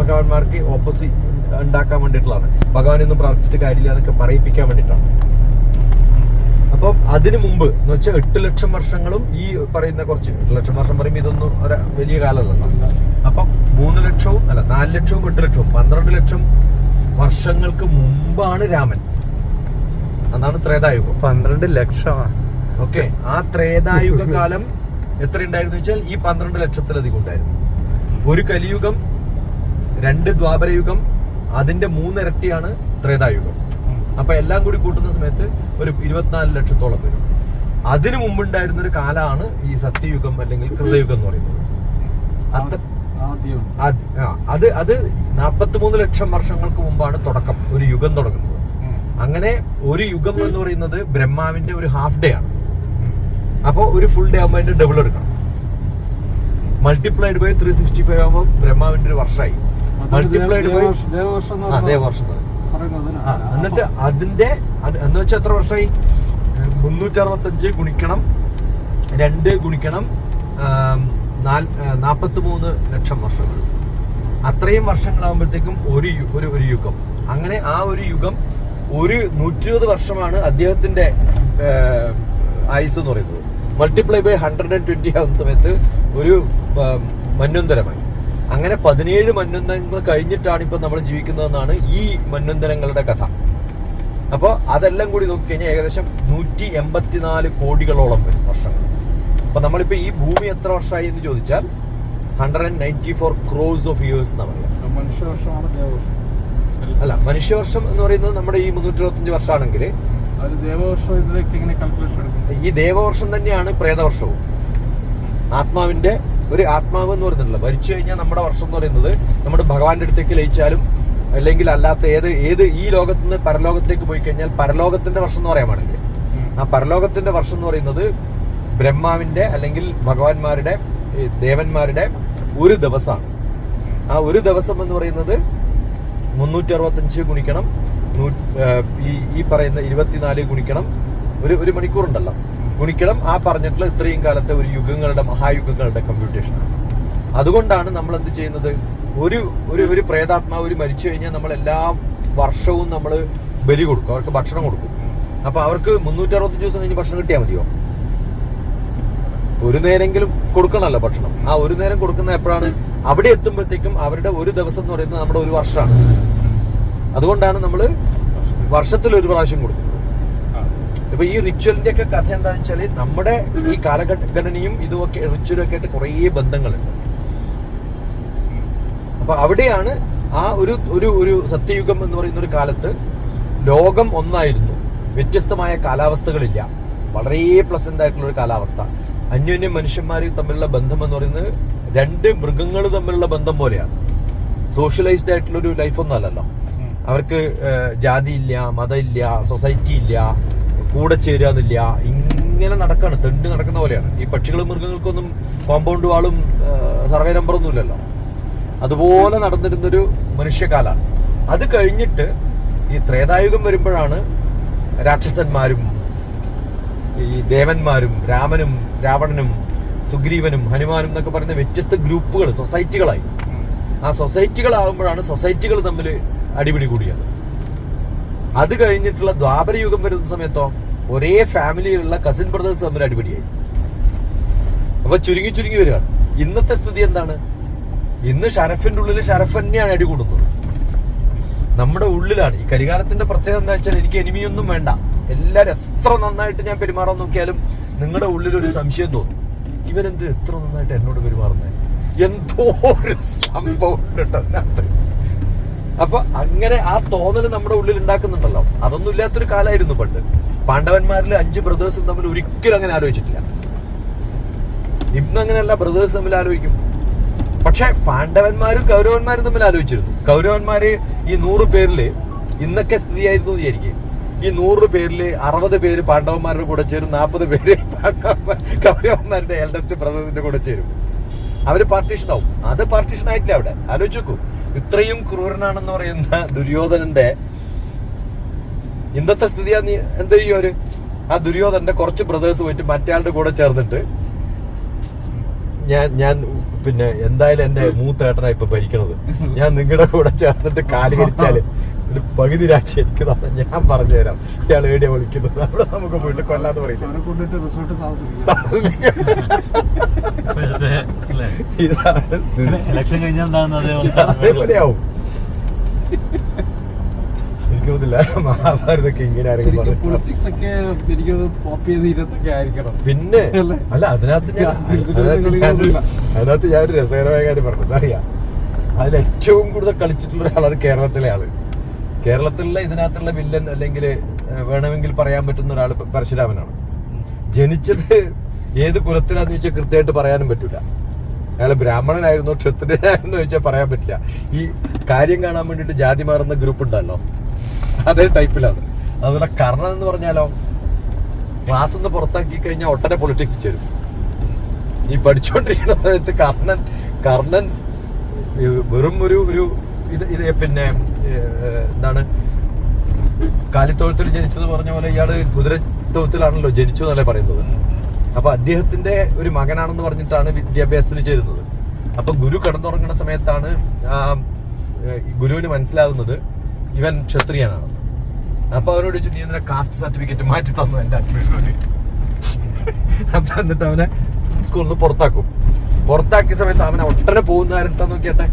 ഭഗവാന്മാർക്ക് opposite ഉണ്ടാക്കാൻ വേണ്ടിയിട്ടുള്ളതാണ്. ഭഗവാൻ ഒന്നും പ്രാർത്ഥിച്ചിട്ട് കാര്യമില്ല എന്നൊക്കെ പറയിപ്പിക്കാൻ വേണ്ടിയിട്ടാണ്. അപ്പം അതിനു മുമ്പ് എന്ന് വെച്ചാൽ എട്ട് ലക്ഷം വർഷങ്ങളും ഈ പറയുന്ന കുറച്ച് എട്ട് ലക്ഷം വർഷം പറയുമ്പോൾ ഇതൊന്നും ഒരു വലിയ കാലമല്ല അപ്പം മൂന്ന് ലക്ഷവും അല്ല നാല് ലക്ഷവും എട്ട് ലക്ഷവും പന്ത്രണ്ട് ലക്ഷം വർഷങ്ങൾക്ക് മുമ്പാണ് രാമൻ. അതാണ് ത്രേതായുഗം. പന്ത്രണ്ട് ലക്ഷമാണ് ഓക്കെ ആ ത്രേതായുഗ കാലം എത്ര ഉണ്ടായിരുന്നു വെച്ചാൽ ഈ പന്ത്രണ്ട് ലക്ഷത്തിലധികം ഉണ്ടായിരുന്നു. ഒരു കലിയുഗം രണ്ട് ദ്വാപരയുഗം അതിന്റെ മൂന്നിരട്ടിയാണ് ത്രേതായുഗം. അപ്പൊ എല്ലാം കൂടി കൂട്ടുന്ന സമയത്ത് ഒരു ഇരുപത്തിനാല് ലക്ഷത്തോളം വരും. അതിനു മുമ്പുണ്ടായിരുന്ന ഒരു കാലമാണ് ഈ സത്യയുഗം അല്ലെങ്കിൽ കൃതയുഗം എന്ന് പറയുന്നത്. അത് അത് നാൽപ്പത്തിമൂന്ന് ലക്ഷം വർഷങ്ങൾക്ക് മുമ്പാണ് തുടക്കം ഒരു യുഗം തുടങ്ങുന്നത്. അങ്ങനെ ഒരു യുഗം എന്ന് പറയുന്നത് ബ്രഹ്മാവിന്റെ ഒരു ഹാഫ് ഡേ ആണ്. അപ്പോൾ ഒരു ഫുൾ ഡേ ആകുമ്പോൾ അതിന്റെ ഡബിൾ എടുക്കണം. Multiplied by three sixty five ആകുമ്പോൾ ബ്രഹ്മാവിന്റെ ഒരു വർഷമായി. മൾട്ടിപ്ലൈഡ് ദേവവർഷം എന്നിട്ട് അതിന്റെ അത് എന്ന് വെച്ചാൽ എത്ര വർഷമായി? മുന്നൂറ്റി അറുപത്തഞ്ച് ഗുണിക്കണം രണ്ട് ഗുണിക്കണം നാൽപ്പത്തി മൂന്ന് ലക്ഷം വർഷങ്ങൾ. അത്രയും വർഷങ്ങളാകുമ്പോഴത്തേക്കും ഒരു ഒരു ഒരു യുഗം. അങ്ങനെ ആ ഒരു യുഗം ഒരു നൂറ്റി ഇരുപത് വർഷമാണ് അദ്ദേഹത്തിന്റെ ആയുസ് എന്ന് പറയുന്നത്. Multiply by hundred and twenty ആവുന്ന സമയത്ത് ഒരു മന്യന്തരമായി മന്വന്തരമായി. അങ്ങനെ പതിനേഴ് മന്വന്തരങ്ങൾ കഴിഞ്ഞിട്ടാണ് ഇപ്പൊ നമ്മൾ ജീവിക്കുന്നതെന്നാണ് ഈ മന്വന്തരങ്ങളുടെ കഥ. അപ്പോൾ അതെല്ലാം കൂടി നോക്കിക്കഴിഞ്ഞാൽ ഏകദേശം നൂറ്റി എൺപത്തിനാല് കോടികളോളം വരും വർഷങ്ങൾ. അപ്പൊ നമ്മളിപ്പോ ഈ ഭൂമി എത്ര വർഷമായി എന്ന് ചോദിച്ചാൽ hundred and ninety four crores of years എന്നാണ് പറയുക മനുഷ്യവർഷമാണ് അല്ല മനുഷ്യവർഷം എന്ന് പറയുന്നത് നമ്മുടെ ഈ മുന്നൂറ്റി ഇരുപത്തഞ്ച് വർഷമാണെങ്കിൽ ഈ ദേവവർഷം തന്നെയാണ് പ്രേതവർഷവും. ആത്മാവിന്റെ ഒരു ആത്മാവ് എന്ന് പറയുന്നുണ്ടല്ലോ. മരിച്ചു കഴിഞ്ഞാൽ നമ്മുടെ വർഷം എന്ന് പറയുന്നത് നമ്മുടെ ഭഗവാന്റെ അടുത്തേക്ക് ലയിച്ചാലും അല്ലെങ്കിൽ അല്ലാത്ത ഏത് ഏത് ഈ ലോകത്ത് നിന്ന് പരലോകത്തേക്ക് പോയി കഴിഞ്ഞാൽ പരലോകത്തിന്റെ വർഷം എന്ന് പറയാൻ പാടില്ലേ? ആ പരലോകത്തിന്റെ വർഷം എന്ന് പറയുന്നത് ബ്രഹ്മാവിന്റെ അല്ലെങ്കിൽ ഭഗവാന്മാരുടെ ദേവന്മാരുടെ ഒരു ദിവസമാണ്. ആ ഒരു ദിവസം എന്ന് പറയുന്നത് മുന്നൂറ്റി അറുപത്തഞ്ച് ഗുണിക്കണം ഈ പറയുന്ന ഇരുപത്തിനാല് ഗുണിക്കണം ഒരു ഒരു മണിക്കൂറുണ്ടല്ലോ. ഗുണിക്കണം ആ പറഞ്ഞിട്ടുള്ള ഇത്രയും കാലത്തെ ഒരു യുഗങ്ങളുടെ മഹായുഗങ്ങളുടെ കമ്പ്യൂട്ടേഷനാണ് അതുകൊണ്ടാണ് നമ്മൾ എന്ത് ചെയ്യുന്നത്? ഒരു ഒരു ഒരു പ്രേതാത്മാവ് ഒരു മരിച്ചു കഴിഞ്ഞാൽ നമ്മൾ എല്ലാ വർഷവും നമ്മൾ ബലി കൊടുക്കും. അവർക്ക് ഭക്ഷണം കൊടുക്കും. അപ്പൊ അവർക്ക് മുന്നൂറ്റി അറുപത്തഞ്ച് ദിവസം കഴിഞ്ഞ് ഭക്ഷണം കിട്ടിയാൽ മതിയോ? ഒരു നേരെങ്കിലും കൊടുക്കണമല്ലോ ഭക്ഷണം. ആ ഒരു നേരം കൊടുക്കുന്ന എപ്പോഴാണ്? അവിടെ എത്തുമ്പോഴത്തേക്കും അവരുടെ ഒരു ദിവസം എന്ന് പറയുന്നത് നമ്മുടെ ഒരു വർഷമാണ്. അതുകൊണ്ടാണ് നമ്മൾ വർഷത്തിൽ ഒരു പ്രാവശ്യം കൊടുക്കുന്നത്. ഇപ്പൊ ഈ റിച്വലിന്റെ ഒക്കെ കഥ എന്താണെന്ന് വെച്ചാൽ നമ്മുടെ ഈ കാലഘടനയും ഇതുമൊക്കെ റിച്വലും ഒക്കെ ആയിട്ട് കുറേ ബന്ധങ്ങളുണ്ട്. അപ്പൊ അവിടെയാണ് ആ ഒരു ഒരു ഒരു സത്യയുഗം എന്ന് പറയുന്ന ഒരു കാലത്ത് ലോകം ഒന്നായിരുന്നു. വ്യത്യസ്തമായ കാലാവസ്ഥകളില്ല. വളരെ പ്ലസന്റ് ആയിട്ടുള്ള ഒരു കാലാവസ്ഥ. അന്യോന്യം മനുഷ്യന്മാർ തമ്മിലുള്ള ബന്ധം എന്ന് പറയുന്നത് രണ്ട് മൃഗങ്ങൾ തമ്മിലുള്ള ബന്ധം പോലെയാണ്. സോഷ്യലൈസ്ഡ് ആയിട്ടുള്ള ഒരു ലൈഫൊന്നും അല്ലല്ലോ. അവർക്ക് ജാതിയില്ല മതമില്ല സൊസൈറ്റി ഇല്ല. കൂടെ ചേരാന്നില്ല ഇങ്ങനെ നടക്കാണ്. തെണ്ട് നടക്കുന്ന പോലെയാണ്. ഈ പക്ഷികളും മൃഗങ്ങൾക്കൊന്നും കോമ്പൗണ്ട് വാളും സർവേ നമ്പറൊന്നും ഇല്ലല്ലോ. അതുപോലെ നടന്നിരുന്നൊരു മനുഷ്യകാലാണ് അത് കഴിഞ്ഞിട്ട് ഈ ത്രേതായുഗം വരുമ്പോഴാണ് രാക്ഷസന്മാരും ഈ ദേവന്മാരും രാമനും രാവണനും സുഗ്രീവനും ഹനുമാനും എന്നൊക്കെ പറയുന്ന വ്യത്യസ്ത ഗ്രൂപ്പുകൾ സൊസൈറ്റികളായി. ആ സൊസൈറ്റികളാകുമ്പോഴാണ് സൊസൈറ്റികൾ തമ്മിൽ അടിപിടി കൂടിയത്. അത് കഴിഞ്ഞിട്ടുള്ള ദ്വാപര യുഗം വരുന്ന സമയത്തോ ഒരേ ഫാമിലിയിലുള്ള കസിൻ ബ്രദേഴ്സ് തമ്മിൽ അടിപിടിയായി. അപ്പൊ ചുരുങ്ങി ചുരുങ്ങി വരികയാണ്. ഇന്നത്തെ സ്ഥിതി എന്താണ്? ഇന്ന് ഷറഫിന്റെ ഉള്ളിൽ ഷറഫ് തന്നെയാണ് അടി കൂടുന്നത്. നമ്മുടെ ഉള്ളിലാണ്. ഈ കരികാലത്തിന്റെ പ്രത്യേകത എന്താ വെച്ചാൽ എനിക്ക് എനിമിയൊന്നും വേണ്ട. എല്ലാരും എത്ര നന്നായിട്ട് ഞാൻ പെരുമാറാൻ നോക്കിയാലും നിങ്ങളുടെ ഉള്ളിൽ ഒരു സംശയം തോന്നും. ഇവരെന്ത് എത്ര നന്നായിട്ട് എന്നോട് പെരുമാറുന്നത് എന്തോ ഒരു സംഭവം ഉണ്ട്. അപ്പൊ അങ്ങനെ ആ തോന്നൽ നമ്മുടെ ഉള്ളിൽ ഉണ്ടാക്കുന്നുണ്ടല്ലോ. അതൊന്നും ഇല്ലാത്തൊരു കാലമായിരുന്നു പണ്ട്. പാണ്ഡവന്മാരിൽ അഞ്ച് ബ്രദേഴ്സും തമ്മിൽ ഒരിക്കലും അങ്ങനെ ആലോചിച്ചിട്ടില്ല. ഇന്ന് അങ്ങനെയല്ല ബ്രദേഴ്സ് തമ്മിൽ ആലോചിക്കും. പക്ഷെ പാണ്ഡവന്മാരും കൗരവന്മാരും തമ്മിൽ ആലോചിച്ചിരുന്നു. കൗരവന്മാര് ഈ നൂറ് പേരിൽ ഇന്നൊക്കെ സ്ഥിതിയായിരുന്നു വിചാരിക്കും. ഈ നൂറ് പേരിൽ അറുപത് പേര് പാണ്ഡവന്മാരുടെ കൂടെ ചേരും നാൽപ്പത് പേര് കൗരവന്മാരുടെ എൽഡസ്റ്റ് ബ്രദേഴ്സിന്റെ കൂടെ ചേരും. അവർ പാർട്ടീഷൻ ആവും. അത് പാർട്ടീഷൻ ആയിട്ടില്ല അവിടെ. ആലോചിച്ചു ഇത്രയും ക്രൂരനാണെന്ന് പറയുന്ന ദുര്യോധനന്റെ ഇന്നത്തെ സ്ഥിതി നീ എന്ത് ചെയ്യും ആ ദുര്യോധനന്റെ കുറച്ച് ബ്രദേഴ്സ് പോയിട്ട് മറ്റേ കൂടെ ചേർന്നിട്ട് ഞാൻ ഞാൻ പിന്നെ എന്തായാലും എന്റെ മൂത്തേട്ടനാ ഇപ്പൊ ഭരിക്കണത്. ഞാൻ നിങ്ങളുടെ കൂടെ ചേർന്നിട്ട് കാൽ കരിച്ചാൽ ഒരു പകുതി രാജ്യം എനിക്ക് തന്നെ ഞാൻ പറഞ്ഞുതരാം. ഇയാൾ ഏടിയാ വിളിക്കുന്നത്. അവിടെ നമുക്ക് വീട്ടിൽ കൊല്ലാത്ത പറയുന്നു എനിക്ക് മഹാഭാരതൊക്കെ ഇങ്ങനെ? പൊളിറ്റിക്സ് ഒക്കെ എനിക്ക് ചെയ്ത് ആയിരിക്കണം. പിന്നെ അല്ല? അതിനകത്ത് ഞാൻ അതിനകത്ത് ഞാൻ ഒരു രസകരമായ കാര്യം പറഞ്ഞത്. അറിയാം? അതിൽ ഏറ്റവും കൂടുതൽ കളിച്ചിട്ടുള്ള ഒരാളാണ് കേരളത്തിലെ ആൾ. കേരളത്തിലുള്ള ഇതിനകത്തുള്ള വില്ലൻ അല്ലെങ്കിൽ വേണമെങ്കിൽ പറയാൻ പറ്റുന്ന ഒരാൾ പരശുരാമനാണ്. ജനിച്ചത് ഏത് കുലത്തിലാന്ന് ചോദിച്ചാൽ കൃത്യമായിട്ട് പറയാനും പറ്റൂല. അയാൾ ബ്രാഹ്മണനായിരുന്നോ ക്ഷത്രിയനായിരുന്നോ ചോദിച്ചാൽ പറയാൻ പറ്റില്ല. ഈ കാര്യം കാണാൻ വേണ്ടിയിട്ട് ജാതി മാറുന്ന ഗ്രൂപ്പ് ഉണ്ടല്ലോ. അതേ ടൈപ്പിലാണ് അതുപോലെ കർണൻ എന്ന് പറഞ്ഞാലോ ക്ലാസ് നിന്ന് പുറത്താക്കി കഴിഞ്ഞാൽ ഒട്ടനെ പൊളിറ്റിക്സ് ചേരും. ഈ പഠിച്ചുകൊണ്ടിരിക്കുന്ന സമയത്ത് കർണൻ കർണൻ വെറും ഒരു ഒരു ഇത് ഇത് പിന്നെ എന്താണ് കാലിത്തോഴത്തിൽ ജനിച്ചത് പറഞ്ഞ പോലെ ഇയാൾ കുതിരത്തോഴത്തിലാണല്ലോ ജനിച്ചു എന്നല്ലേ പറയുന്നത്. അപ്പൊ അദ്ദേഹത്തിന്റെ ഒരു മകനാണെന്ന് പറഞ്ഞിട്ടാണ് വിദ്യാഭ്യാസത്തിന് ചേരുന്നത്. അപ്പൊ ഗുരു കിടന്നുറങ്ങുന്ന സമയത്താണ് ഗുരുവിന് മനസ്സിലാകുന്നത് ഇവൻ ക്ഷത്രിയനാണ്. അപ്പൊ അവരോട് ചോദിച്ചു നീ എന്തിനാ കാസ്റ്റ് സർട്ടിഫിക്കറ്റ് മാറ്റി തന്നു എന്റെ അഡ്മിഷന്? അപ്പൊ എന്നിട്ട് അവനെ സ്കൂളിൽ നിന്ന് പുറത്താക്കും. പുറത്താക്കിയ സമയത്ത് അവനെ ഒട്ടനെ കാര്യം നോക്കിയട്ടെ.